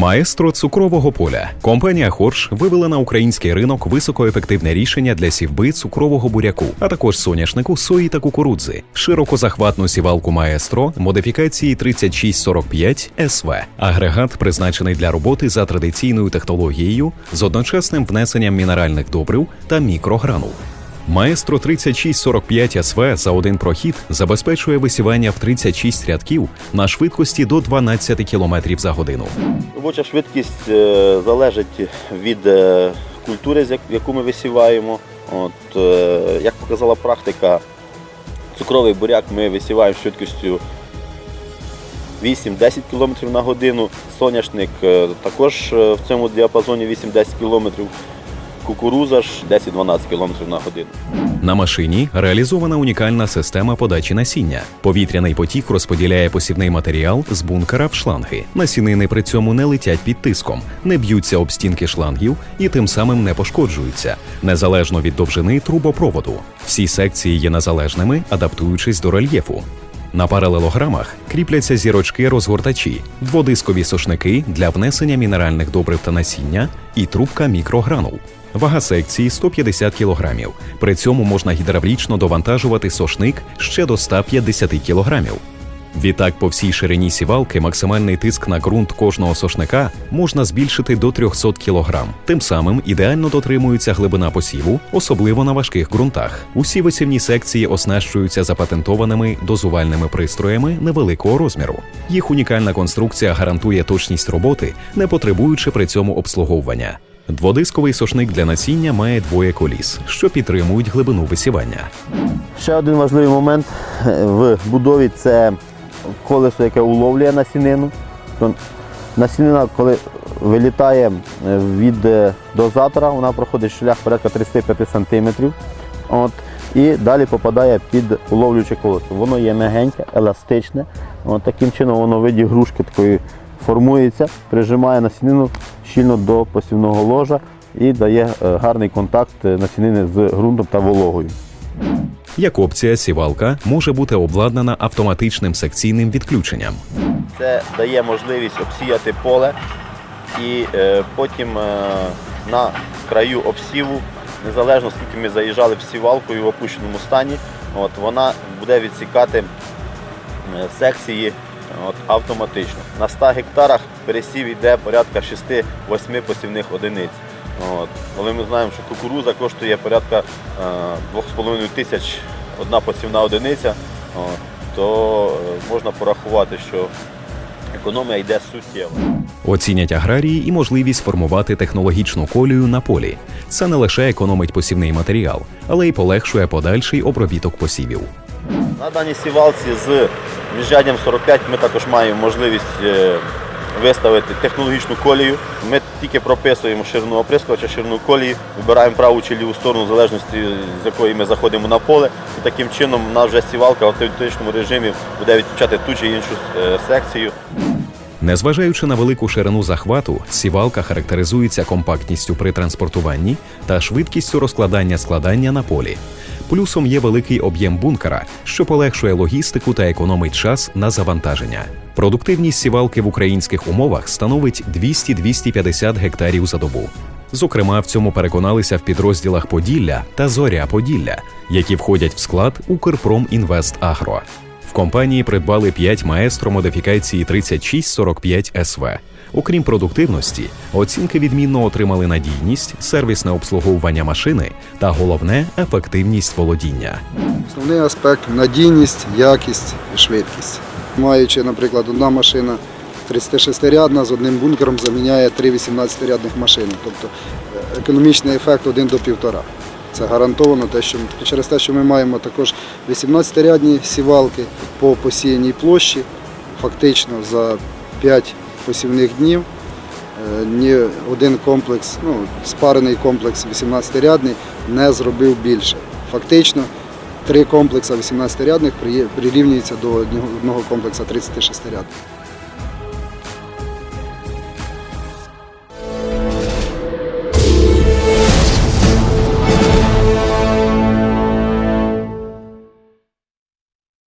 Маестро цукрового поля. Компанія Хорш вивела на український ринок високоефективне рішення для сівби цукрового буряку, а також соняшнику, сої та кукурудзи. Широкозахватну сівалку Маестро модифікації 3645 СВ. Агрегат призначений для роботи за традиційною технологією з одночасним внесенням мінеральних добрив та мікрогранул. Маестро 3645 СВ за один прохід забезпечує висівання в 36 рядків на швидкості до 12 км за годину. Робоча швидкість е, залежить від е, культури, яку ми висіваємо. От, е, як показала практика, цукровий буряк ми висіваємо швидкістю 8-10 км на годину, соняшник також в цьому діапазоні 8-10 км, кукуруза ж 10-12 км на годину. На машині реалізована унікальна система подачі насіння. Повітряний потік розподіляє посівний матеріал з бункера в шланги. Насінини при цьому не летять під тиском, не б'ються об стінки шлангів і тим самим не пошкоджуються, незалежно від довжини трубопроводу. Всі секції є незалежними, адаптуючись до рельєфу. На паралелограмах кріпляться зірочки розгортачі, дводискові сошники для внесення мінеральних добрив та насіння і трубка мікрогранул. Вага секції 150 кг. При цьому можна гідравлічно довантажувати сошник ще до 150 кг. Відтак, по всій ширині сівалки максимальний тиск на ґрунт кожного сошника можна збільшити до 300 кг. Тим самим ідеально дотримується глибина посіву, особливо на важких ґрунтах. Усі висівні секції оснащуються запатентованими дозувальними пристроями невеликого розміру. Їх унікальна конструкція гарантує точність роботи, не потребуючи при цьому обслуговування. Дводисковий сошник для насіння має двоє коліс, що підтримують глибину висівання. Ще один важливий момент е, в будові це колесо, яке уловлює насінину. Насінина, коли вилітає е, від е, дозатора, вона проходить шлях порядка 35 см. І далі попадає під уловлююче колесо. Воно є м'ягеньке, еластичне. От, таким чином воно в виді грушки такої формується, прижимає насінину щільно до посівного ложа і дає е, гарний контакт е, насінини з ґрунтом та вологою. Як опція, сівалка може бути обладнана автоматичним секційним відключенням. Це дає можливість обсіяти поле і е, потім е, на краю обсіву, незалежно скільки ми заїжджали в сівалкою в опущеному стані, от, вона буде відсікати е, секції от, автоматично. На 100 гектарах пересів йде порядка 6-8 посівних одиниць. От. Коли ми знаємо, що кукуруза коштує порядка е, 2,5 тисяч одна посівна одиниця, от, то е, можна порахувати, що економія йде суттєво. Оцінять аграрії і можливість формувати технологічну колію на полі. Це не лише економить посівний матеріал, але й полегшує подальший обробіток посівів. На даній сівалці з міжряддям 45 ми також маємо можливість е, виставити технологічну колію. Ми тільки прописуємо ширину оприскувача, ширину колії, вибираємо праву чи ліву сторону, в залежності з якої ми заходимо на поле. І таким чином у нас вже сівалка в автоматичному режимі буде відключати ту чи іншу е, секцію. Незважаючи на велику ширину захвату, сівалка характеризується компактністю при транспортуванні та швидкістю розкладання складання на полі. Плюсом є великий об'єм бункера, що полегшує логістику та економить час на завантаження. Продуктивність сівалки в українських умовах становить 200-250 гектарів за добу. Зокрема, в цьому переконалися в підрозділах Поділля та Зоря Поділля, які входять в склад Укрпромінвестагро. Компанії придбали 5 маестро модифікації 3645 СВ. Окрім продуктивності, оцінки відмінно отримали надійність, сервісне обслуговування машини та головне ефективність володіння. Основний аспект надійність, якість і швидкість. Маючи, наприклад, одна машина 36-рядна з одним бункером заміняє три 18-рядних машини. Тобто е, економічний ефект один до півтора. Це гарантовано те, що через те, що ми маємо також 18-рядні сівалки по посіяній площі, фактично за 5 посівних днів е, ні один комплекс, ну, спарений комплекс 18-рядний не зробив більше. Фактично, три комплекси 18-рядних прирівнюються до одного комплексу 36-рядних.